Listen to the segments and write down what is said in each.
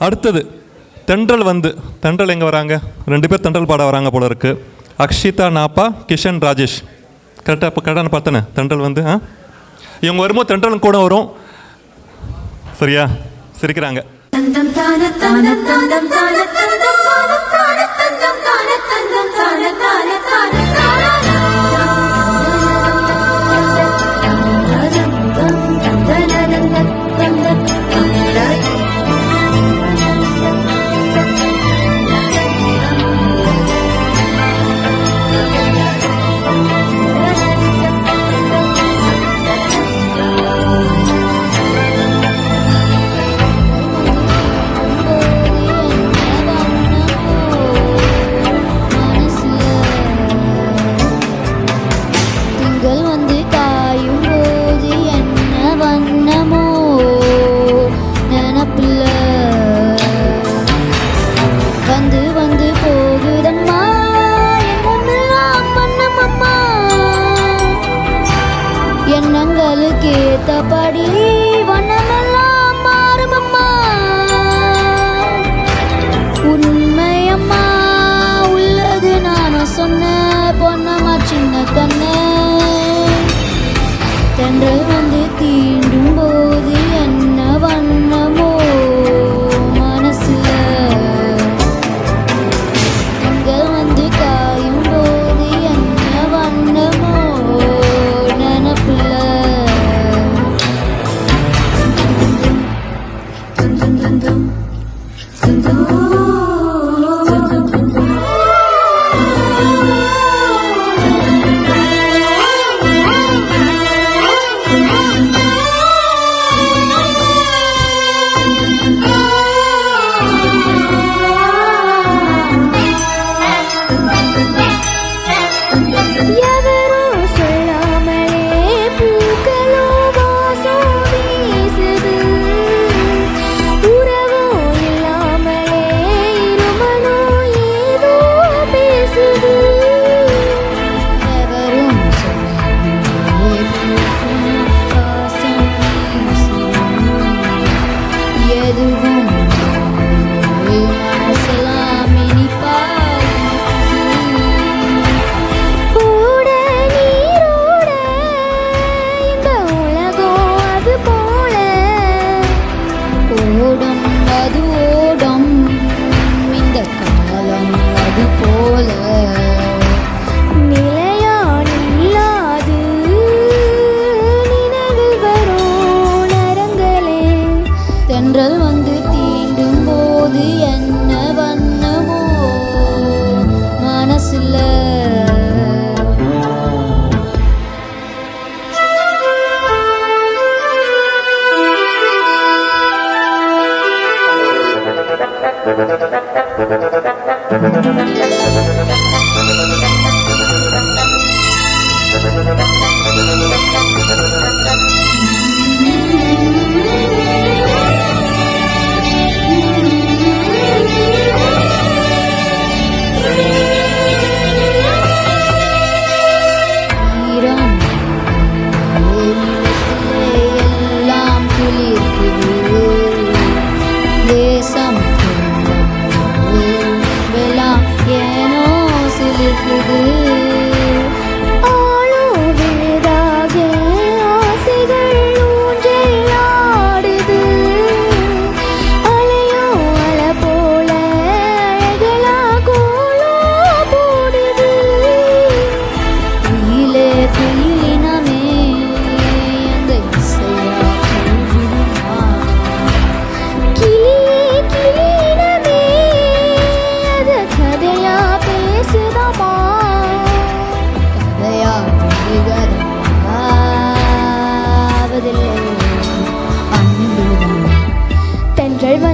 அடுத்தது தென்றல் வந்து தென்றல் எங்கே வராங்க ரெண்டு பேர் தென்றல் பாட வராங்க போல இருக்கு அக்ஷிதா நாப்பா கிஷன் ராஜேஷ் கரெக்டாக இப்போ கரெக்டான பார்த்தேனே தென்றல் வந்து ஆ இவங்க வரும்போது தென்றலும் கூட வரும் சரியா சிரிக்கிறாங்க தந்தம் நினப்பில்ல வந்து வந்து போகுதம்மா. எண்ணமெல்லாம் எண்ணங்களுக்கு ஏத்தபடி வண்ணமெல்லாம் மாறுமம்மா. உண்மையம்மா உள்ளது நானும் சொன்ன பொன்னம்மா சின்ன கண்ணு. தென்றல் அது போல நிலையானில்லாது நினைவில் வரும் நரங்களே. தென்றல் வந்து தீண்டும் போது என்ன வண்ணமோ? மனசுல ஈரம் சிலிர்க்குது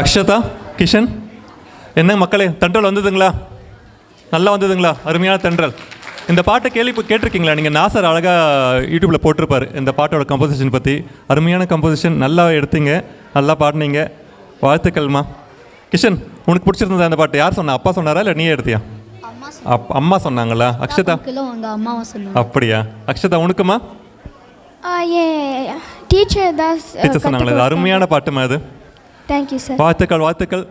அக்ஷதா கிஷன். என்ன மக்களே தென்றல் வந்ததுங்களா? நல்லா வந்ததுங்களா? அருமையான தென்றல். இந்த பாட்டை கேள்வி கேட்டிருக்கீங்களா? நீங்கள் நாசர் அழகாக யூடியூப்பில் போட்டிருப்பாரு. இந்த பாட்டோட கம்போசிஷன் பற்றி அருமையான கம்போசிஷன் நல்லா எடுத்தீங்க. நல்லா பாடினீங்க. வாழ்த்துக்கள்மா. கிஷன் உனக்கு பிடிச்சிருந்ததா அந்த பாட்டு? யார் சொன்னா? அப்பா சொன்னாரா? இல்லை நீயே எடுத்தியா? அப் அம்மா சொன்னாங்களா? அக்ஷதா? அப்படியா? அக்ஷதா உனக்குமா? டீச்சர் தான் டீச்சர் சொன்னாங்களா. அருமையான பாட்டுமா அது. தேங்க்யூ சார் வாழ்த்துக்கள் வாழ்த்துக்கள்